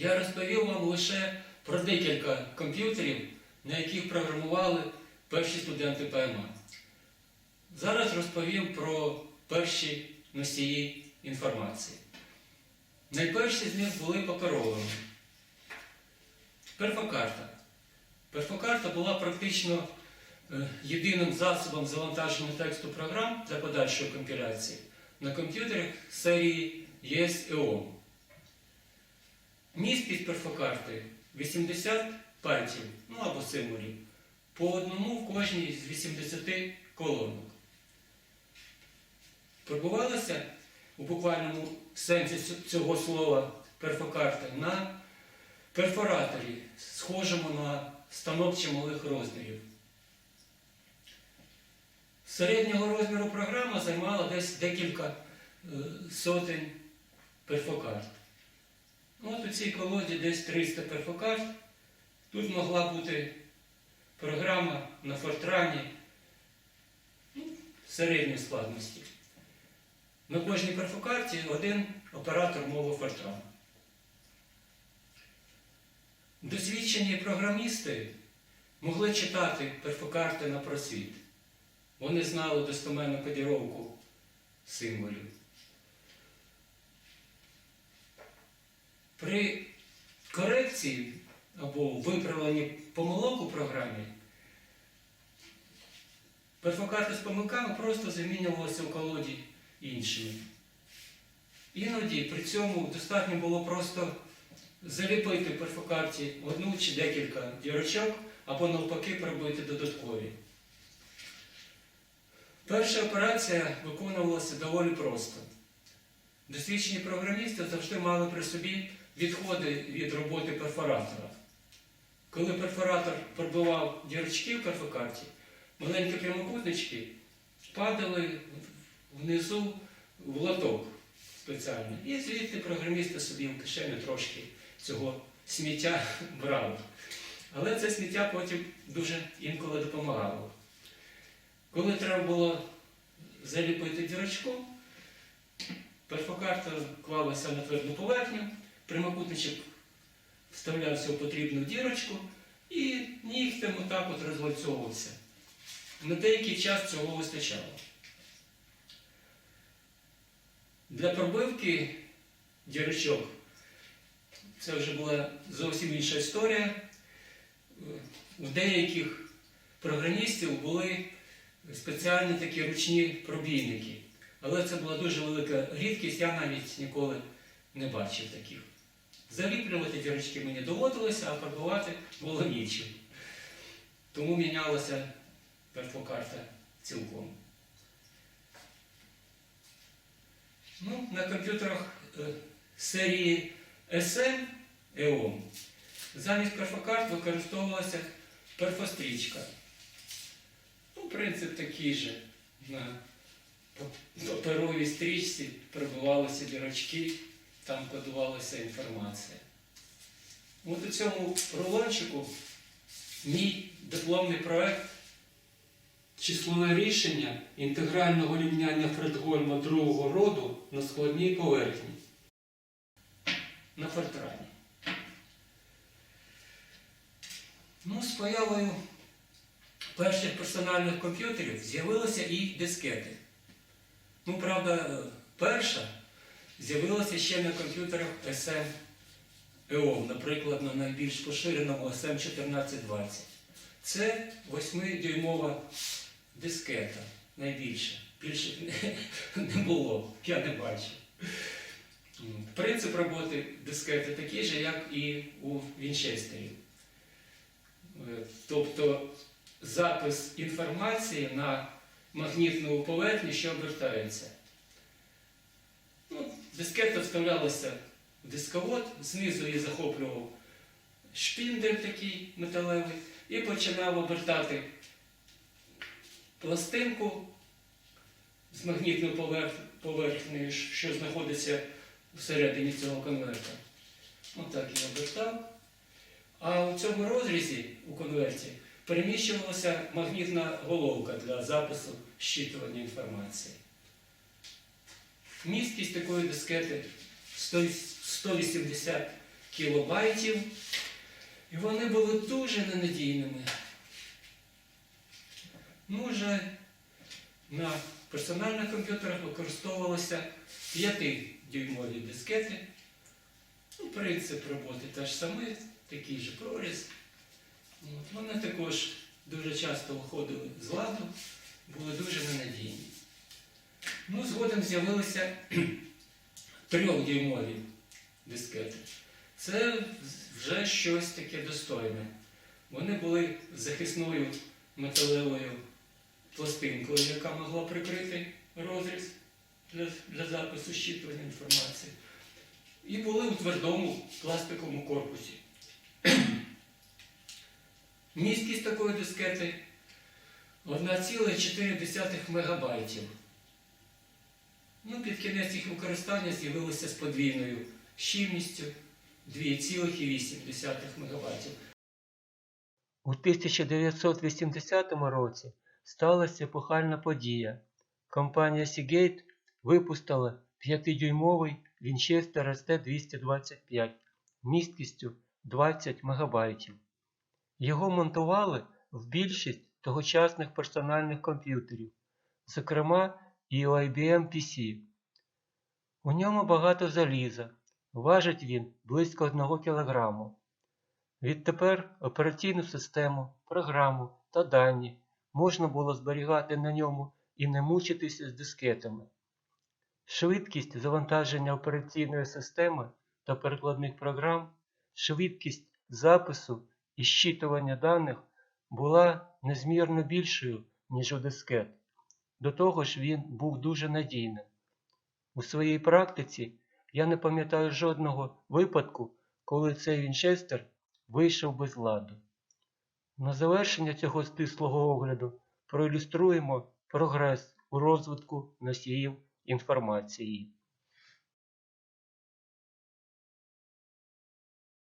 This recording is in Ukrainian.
я розповів вам лише про декілька комп'ютерів, на яких програмували перші студенти ПМА. Зараз розповім про перші носії інформації. Найперші з них були паперовими. Перфокарта. Перфокарта була практично е, єдиним засобом завантаження тексту програм для подальшої компіляції на комп'ютерах серії ES-EOM. Перфокарти 80 пальців, ну або символів, по одному в кожній з 80 колонок. Пробувалася у буквальному сенсі цього слова перфокарта на перфораторі, схожому на станок малих розмірів. Середнього розміру програма займала десь декілька е, сотень перфокарт. От у цій колоді десь 300 перфокарт. Тут могла бути програма на фортрані ну, середньої складності. На кожній перфокарті один оператор мови фортран. Досвідчені програмісти могли читати перфокарти на просвіт. Вони знали достеменну кодіровку символів. При корекції або виправленні помилок у програмі перфокарти з помилками просто замінювалися у колоді іншими. Іноді при цьому достатньо було просто заліпити перфокарті одну чи декілька дірочок, або навпаки пробити додаткові. Перша операція виконувалася доволі просто. Досвідчені програмісти завжди мали при собі відходи від роботи перфоратора. Коли перфоратор пробивав дірочки в перфокарті, маленькі прямокутнички падали внизу в лоток спеціальний. І звідти програмісти собі в кишеню трошки цього сміття брали. Але це сміття потім дуже інколи допомагало. Коли треба було заліпити дірочку, перфокарта клалася на тверду поверхню, прямокутничок вставлявся у потрібну дірочку і нігтем отак от розвальцьовувався. На деякий час цього вистачало. Для пробивки дірочок це вже була зовсім інша історія. У деяких програмістів були спеціальні такі ручні пробійники. Але це була дуже велика рідкість, я навіть ніколи не бачив таких. Заліплювати дірочки мені доводилося, а пробивати було нічим. Тому мінялася перфокарта цілком. Ну, на комп'ютерах е, серії SM EOM замість перфокарт використовувалася перфострічка. Ну, принцип такий же. На паперовій стрічці прибувалися дірочки, там кодувалася інформація. От у цьому рулончику мій дипломний проект Числове рішення інтегрального рівняння Фредгольма другого роду на складній поверхні. На фортрані. Ну, з появою перших персональних комп'ютерів з'явилися і дискети. Ну, правда, перша з'явилася ще на комп'ютерах SM EOM, наприклад, на найбільш поширеному SM 1420. Це 8-дюймова дискета найбільше. Більше не, не було, я не бачив. Принцип роботи дискети такий же, як і у Вінчестері. Е, Тобто запис інформації на магнітну поверхню, що обертається. Дискета вставлялася в дисковод, знизу її захоплював шпіндель такий металевий і починав обертати пластинку з магнітною поверхнею, що знаходиться всередині цього конверта. Отак я обертав. А у цьому розрізі у конверті переміщувалася магнітна головка для запису щитування інформації. Місткість такої дискети 180 кілобайтів. І вони були дуже ненадійними. Ну, вже на персональних комп'ютерах використовувалися 5-дюймові дискети. Ну, принцип роботи теж самий, такий же проріз. От, вони також дуже часто виходили з ладу, були дуже ненадійні. Ну, згодом з'явилися трьохдюймові дискети. Це вже щось таке достойне. Вони були захисною металевою пластинкою, яка могла прикрити розріз для, для запису щитування інформації. І були у твердому пластиковому корпусі. Місткість такої дискети 1,4 мегабайтів. Ну, під кінець їх використання з'явилося з подвійною щільністю 2,8 мегабайтів. У 1980 році сталася епохальна подія. Компанія Seagate випустила 5-дюймовий Winchester ST225 місткістю 20 МБ. Його монтували в більшість тогочасних персональних комп'ютерів, зокрема і у IBM PC. У ньому багато заліза, важить він близько 1 кг. Відтепер операційну систему, програму та дані можна було зберігати на ньому і не мучитися з дискетами. Швидкість завантаження операційної системи та перекладних програм, швидкість запису і щитування даних була незмірно більшою, ніж у дискет. До того ж він був дуже надійним. У своїй практиці я не пам'ятаю жодного випадку, коли цей Вінчестер вийшов без ладу. На завершення цього стислого огляду проілюструємо прогрес у розвитку носіїв інформації.